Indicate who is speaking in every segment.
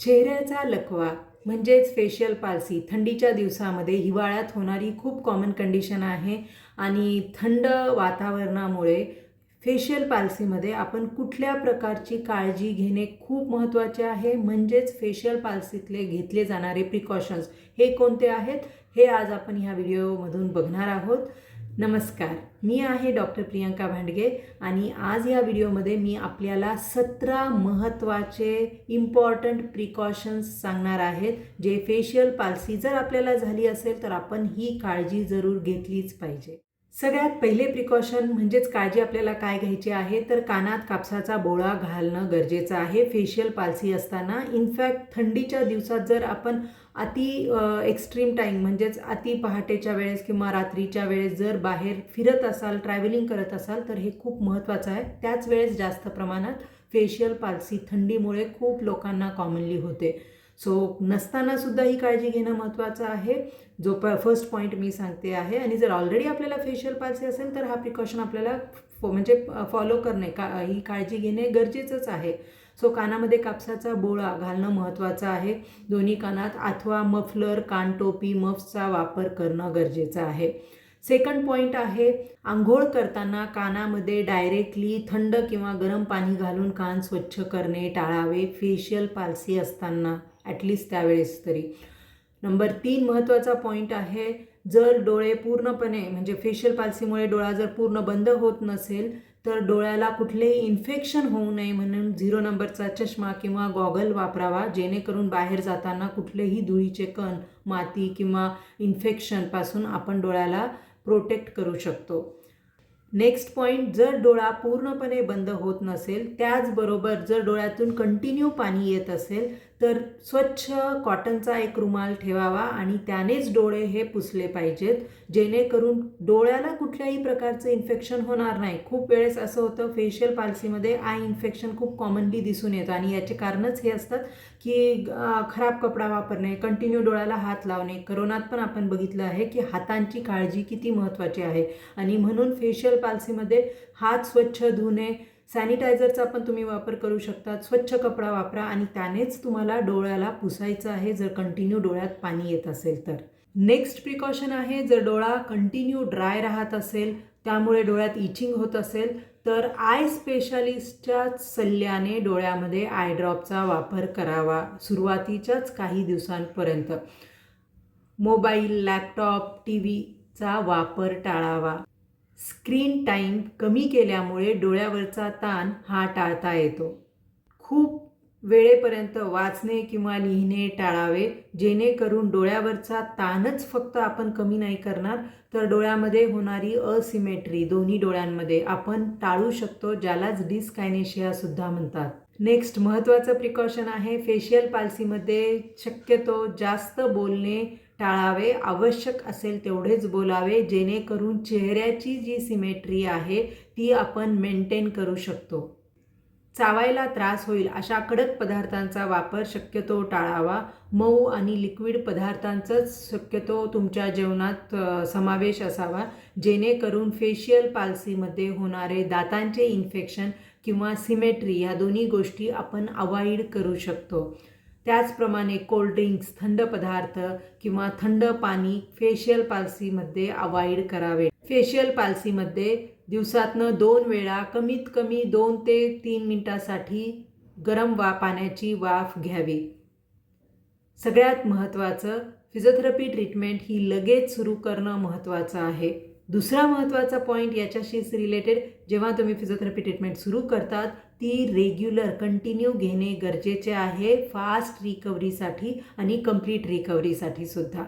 Speaker 1: चेहऱ्याचा लकवा म्हणजेच फेशियल पालसी थंडीच्या दिवसामध्ये हिवाळ्यात होणारी खूप कॉमन कंडिशन आहे आणि थंड वातावरणामुळे फेशियल पाल्सीमध्ये आपण कुठल्या प्रकारची काळजी घेणे खूप महत्त्वाचे आहे. म्हणजेच फेशियल पाल्सीतले घेतले जाणारे प्रिकॉशन्स हे कोणते आहेत? हे आज आपण ह्या व्हिडिओमधून बघणार आहोत. नमस्कार. मी आहे डॉक्टर प्रियंका भांडगे आणि आज या व्हिडिओमध्ये मी आपल्याला सतरा महत्त्वाचे इम्पॉर्टंट प्रिकॉशन्स सांगणार आहेत जे फेशियल पालसी जर आपल्याला झाली असेल तर आपण ही काळजी जरूर घेतलीच पाहिजे. सगळ्यात पहिले प्रिकॉशन म्हणजेच काळजी आपल्याला काय घ्यायची आहे तर कानात कापसाचा बोळा घालणं गरजेचं आहे. फेशियल पालसी असताना इनफॅक्ट थंडीच्या दिवसात जर आपण अति एक्स्ट्रीम टाईम म्हणजेच अति पहाटेच्या वेळेस किंवा रात्रीच्या वेळेस जर बाहेर फिरत असाल ट्रॅव्हलिंग करत असाल तर हे खूप महत्त्वाचं आहे. त्याच वेळेस जास्त प्रमाणात फेशियल पालसी थंडीमुळे खूप लोकांना कॉमनली होते. सो नसताना सुद्धा ही काळजी घेणं महत्त्वाचं आहे. जो प फर्स्ट पॉईंट मी सांगते आहे आणि जर ऑलरेडी आपल्याला फेशियल पाल्सी असेल तर हा प्रिकॉशन आपल्याला म्हणजे फॉलो करणे का ही काळजी घेणे गरजेचंच आहे. सो कानामध्ये कापसाचा बोळा घालणं महत्त्वाचं आहे. दोन्ही कानात अथवा मफलर कानटोपी मफ्सचा वापर करणं गरजेचं आहे. सेकंड पॉईंट आहे आंघोळ करताना कानामध्ये डायरेक्टली थंड किंवा गरम पाणी घालून कान स्वच्छ करणे टाळावे फेशियल पालसी असताना. ॲटलिस्ट त्यावेळेस तरी. नंबर तीन महत्त्वाचा पॉईंट आहे जर डोळे पूर्णपणे म्हणजे फेशियल पाल्सीमुळे डोळा जर पूर्ण बंद होत नसेल तर डोळ्याला कुठलेही इन्फेक्शन होऊ नये म्हणून झिरो नंबरचा चष्मा किंवा गॉगल वापरावा जेणेकरून बाहेर जाताना कुठलेही धुळीचे कण माती किंवा इन्फेक्शनपासून आपण डोळ्याला प्रोटेक्ट करू शकतो. नेक्स्ट पॉईंट जर डोळा पूर्णपणे बंद होत नसेल त्याचबरोबर जर डोळ्यातून कंटिन्यू पाणी येत असेल तर स्वच्छ कॉटनचा एक रुमाल ठेवावा आणि त्यानेच डोळे हे पुसले पाहिजेत. जेणेकरून डोळ्याला कुठल्याही प्रकारचं इन्फेक्शन होणार नाही. खूप वेळेस असं होतं फेशियल पाल्सीमध्ये आय इन्फेक्शन खूप कॉमनली दिसून येतं आणि याचे कारणच हे असतात की खराब कपडा वापरणे कंटिन्यू डोळ्याला हात लावणे. करोनात पण आपण बघितलं आहे की हातांची काळजी किती महत्त्वाची आहे. आणि म्हणून फेशियल पाल्सीमध्ये हात स्वच्छ धुणे सॅनिटायझरचा पण तुम्ही वापर करू शकता स्वच्छ कपडा वापरा आणि त्यानेच तुम्हाला डोळ्याला पुसायचं आहे जर कंटिन्यू डोळ्यात पाणी येत असेल तर. नेक्स्ट प्रिकॉशन आहे जर डोळा कंटिन्यू ड्राय राहत असेल त्यामुळे डोळ्यात इचिंग होत असेल तर आय स्पेशालिस्टच्या सल्ल्याने डोळ्यामध्ये आय ड्रॉपचा वापर करावा सुरुवातीच्याच काही दिवसांपर्यंत. मोबाईल लॅपटॉप टी व्हीचा वापर टाळावा. स्क्रीन टाईम कमी केल्यामुळे डोळ्यावरचा ताण हा टाळता येतो. खूप वेळेपर्यंत वाचणे किंवा लिहिणे टाळावे जेणेकरून डोळ्यावरचा ताणच फक्त आपण कमी नाही करणार तर डोळ्यामध्ये होणारी असिमेट्री दोन्ही डोळ्यांमध्ये आपण टाळू शकतो ज्यालाच डिस्कायनेशियासुद्धा म्हणतात. नेक्स्ट महत्त्वाचं प्रिकॉशन आहे फेशियल पाल्सीमध्ये शक्यतो जास्त बोलणे टाळावे आवश्यक असेल तेवढेच बोलावे जेणेकरून चेहऱ्याची जी सिमेट्री आहे ती आपण मेंटेन करू शकतो. चावायला त्रास होईल अशा कडक पदार्थांचा वापर शक्यतो टाळावा. मऊ आणि लिक्विड पदार्थांचाच शक्यतो तुमच्या जेवणात समावेश असावा. जेणेकरून फेशियल पाल्सीमध्ये होणारे दातांचे इन्फेक्शन किंवा सिमेट्री या दोन्ही गोष्टी आपण अवॉइड करू शकतो. त्याचप्रमाणे कोल्ड्रिंक्स थंड पदार्थ किंवा थंड पाणी फेशियल पाल्सीमध्ये अवॉइड करावे. फेशियल पाल्सीमध्ये दिवसातनं दोन वेळा कमीत कमी दोन ते तीन मिनटासाठी गरम वा पाण्याची वाफ घ्यावी. सगळ्यात महत्त्वाचं फिजिओथेरपी ट्रीटमेंट ही लगेच सुरू करणं महत्त्वाचं आहे. दुसरा महत्त्वाचा पॉईंट याच्याशीच रिलेटेड जेव्हा तुम्ही फिजिओथेरपी ट्रीटमेंट सुरू करतात ती रेग्युलर कंटिन्यू घेणे गरजेचे आहे फास्ट रिकव्हरीसाठी आणि कंप्लीट रिकव्हरीसाठी सुद्धा.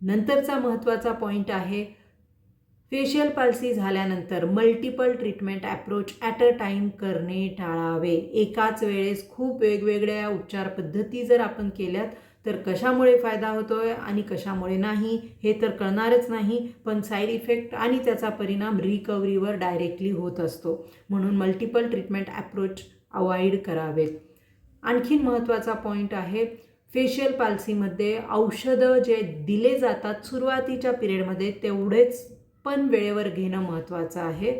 Speaker 1: नंतरचा महत्त्वाचा पॉईंट आहे फेशियल पाल्सी झाल्यानंतर multiple treatment approach at a time करणे टाळावे. एकाच वेळेस खूप वेगवेगळ्या उपचार पद्धती जर आपण केल्यात तर कशामुळे फायदा होतो आहे आणि कशामुळे नाही हे तर कळणारच नाही पण साईड इफेक्ट आणि त्याचा परिणाम रिकव्हरीवर डायरेक्टली होत असतो. म्हणून मल्टिपल ट्रीटमेंट ॲप्रोच अवॉइड करावेत. आणखीन महत्त्वाचा पॉईंट आहे फेशियल पाल्सीमध्ये औषधं जे दिले जातात सुरुवातीच्या पिरियडमध्ये तेवढेच पण वेळेवर घेणं महत्त्वाचं आहे.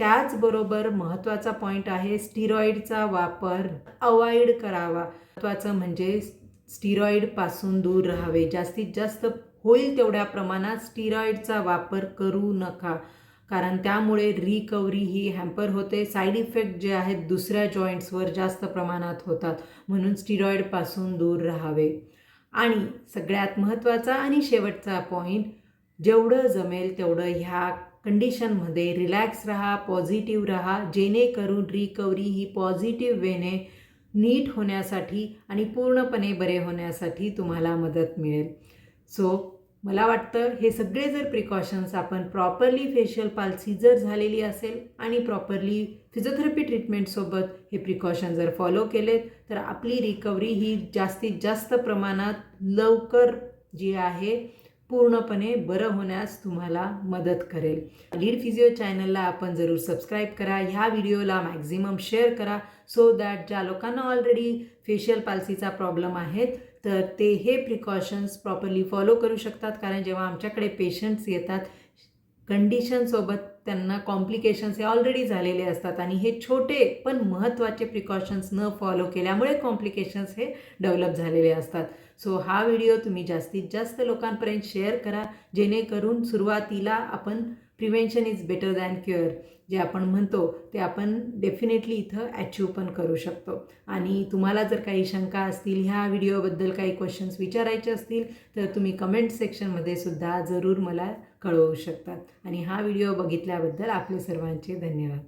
Speaker 1: त्याचबरोबर महत्त्वाचा पॉईंट आहे स्टिरॉईडचा वापर अवॉइड करावा. महत्त्वाचं म्हणजे स्टिरॉईडपासून दूर राहावे. जास्तीत जास्त होईल तेवढ्या प्रमाणात स्टिरॉईडचा वापर करू नका कारण त्यामुळे रिकव्हरी ही हॅम्पर होते. साईड इफेक्ट जे आहेत दुसऱ्या जॉईंट्सवर जास्त प्रमाणात होतात म्हणून स्टिरॉईडपासून दूर राहावे. आणि सगळ्यात महत्त्वाचा आणि शेवटचा पॉईंट जेवढं जमेल तेवढं ह्या कंडिशनमध्ये रिलॅक्स राहा पॉझिटिव्ह राहा जेणेकरून रिकव्हरी ही पॉझिटिव्ह वेने नीट होण्यासाठी आणि पूर्णपणे बरे होण्यासाठी तुम्हाला मदत मिळेल. सो मला वाटतं हे सगळे जर प्रिकॉशन्स आपण प्रॉपरली फेशियल पाल्सी जर झालेली असेल आणि प्रॉपरली फिजिओथेरपी ट्रीटमेंटसोबत हे प्रिकॉशन जर फॉलो केलेत तर आपली रिकव्हरी ही जास्तीत जास्त प्रमाणात लवकर जी आहे पूर्णपणे बरं होण्यास तुम्हाला मदत करेल. लीड फिजिओ चॅनलला आपण जरूर सबस्क्राईब करा. ह्या व्हिडिओला मॅक्झिमम शेअर करा सो दॅट ज्या लोकांना ऑलरेडी फेशियल पाल्सीचा प्रॉब्लेम आहेत तर ते हे प्रिकॉशन्स प्रॉपरली फॉलो करू शकतात. कारण जेव्हा आमच्याकडे पेशंट्स येतात कंडिशनसोबत त्यांना कॉम्प्लिकेशन्स हे ऑलरेडी झालेले असतात आणि हे छोटे पण महत्त्वाचे प्रिकॉशन्स न फॉलो केल्यामुळे कॉम्प्लिकेशन्स हे डेव्हलप झालेले असतात. सो हा व्हिडिओ तुम्ही जास्तीत जास्त लोकांपर्यंत शेअर करा जेणेकरून सुरुवातीला आपण prevention is better than cure. जे आपण म्हणतो ते आपण डेफिनेटली इथं अचीव पण करू शकतो. आणि तुम्हाला जर काही शंका असतील ह्या व्हिडिओबद्दल काही क्वेश्चन्स विचारायचे असतील तर तुम्ही कमेंट सेक्शनमध्ये सुद्धा जरूर मला कळवू शकतात आणि हा व्हिडिओ बघितल्याबद्दल आपले सर्वांचे धन्यवाद.